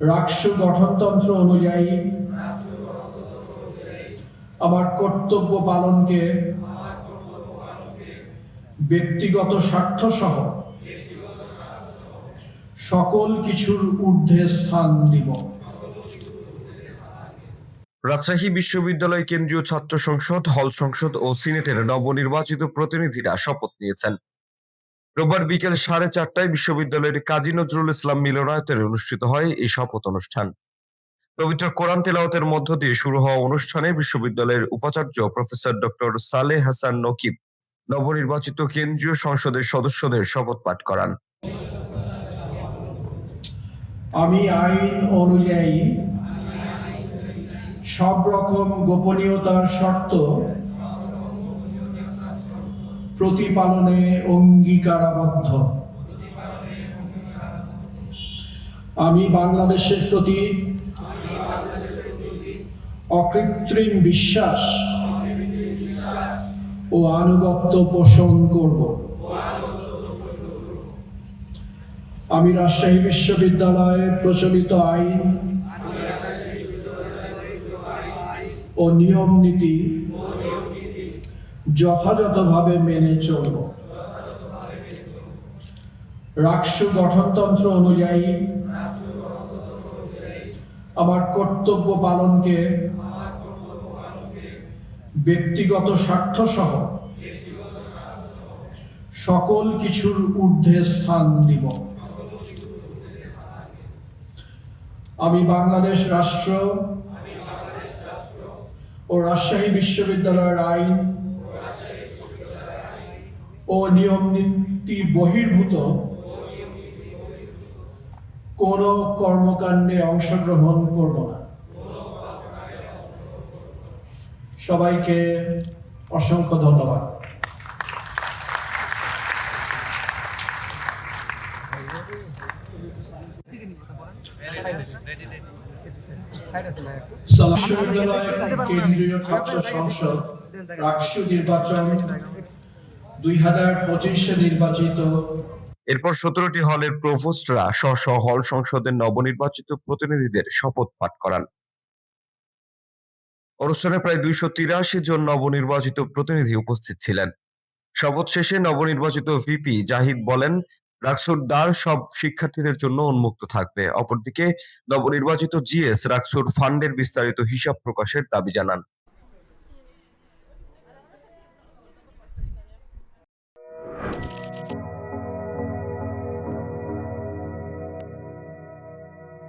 রাষ্ট্র গঠনতন্ত্র অনুযায়ী আমার কর্তব্য পালনকে ব্যক্তিগত স্বার্থ সহ সকল কিছুর ঊর্ধ্বে স্থান দিব। রাজশাহী বিশ্ববিদ্যালয় কেন্দ্রীয় ছাত্র সংসদ, হল সংসদ ও সিনেটের নবনির্বাচিত প্রতিনিধিরা শপথ নিয়েছেন। রোববার বিকেল সাড়ে চারটায় বিশ্ববিদ্যালয়ের কাজী নজরুল ইসলাম মিলনায়তনে অনুষ্ঠিত হয় এই শপথ অনুষ্ঠান। পবিত্র কোরআন তেলাওয়াতের মধ্য দিয়ে শুরু হওয়া অনুষ্ঠানে বিশ্ববিদ্যালয়ের উপাচার্য প্রফেসর ডক্টর সালেহ হাসান নকিব নবনির্বাচিত কেন্দ্রীয় সংসদের সদস্যদের শপথ পাঠ করান। আমি আইন অনুযায়ী সব রকম গোপনীয়তার শর্ত প্রতিপালনে অঙ্গীকারাবদ্ধ। আমি বাংলাদেশের প্রতি অকৃত্রিম বিশ্বাস ও আনুগত্য পোষণ করব। আমি রাজশাহী বিশ্ববিদ্যালয়ে প্রচলিত আইন ও নিয়ম নীতি যথাযথভাবে মেনে চলব। রাষ্ট্র গঠনতন্ত্র অনুযায়ী আমার কর্তব্য পালনকে ব্যক্তিগত স্বার্থ সহ সকল কিছুর ঊর্ধ্বে স্থান দিব। আমি বাংলাদেশ রাষ্ট্র ও রাজশাহী বিশ্ববিদ্যালয়ের আইন ও নিয়ম নীতি বহির্ভূত। কোন কর্মকাণ্ডে অংশগ্রহণ করব না। সবাইকে অসংখ্য ধন্যবাদ। কেন্দ্রীয় ছাত্র সংসদ রাষ্ট্র নির্বাচন দুই হাজার পঁচিশে নির্বাচিত। এরপর সতেরোটি হলের প্রভোস্টরা স্ব স্ব হল সংসদের নবনির্বাচিত প্রতিনিধিদের শপথ পাঠ করান। অনুষ্ঠানে প্রায় দুইশো তিরাশি জন নবনির্বাচিত প্রতিনিধি উপস্থিত ছিলেন। শপথ শেষে নবনির্বাচিত ভিপি জাহিদ বলেন, রাকসুর দ্বার সব শিক্ষার্থীদের জন্য উন্মুক্ত থাকবে। অপরদিকে, নবনির্বাচিত জিএস রাকসুর ফান্ডের বিস্তারিত হিসাব প্রকাশের দাবি জানান।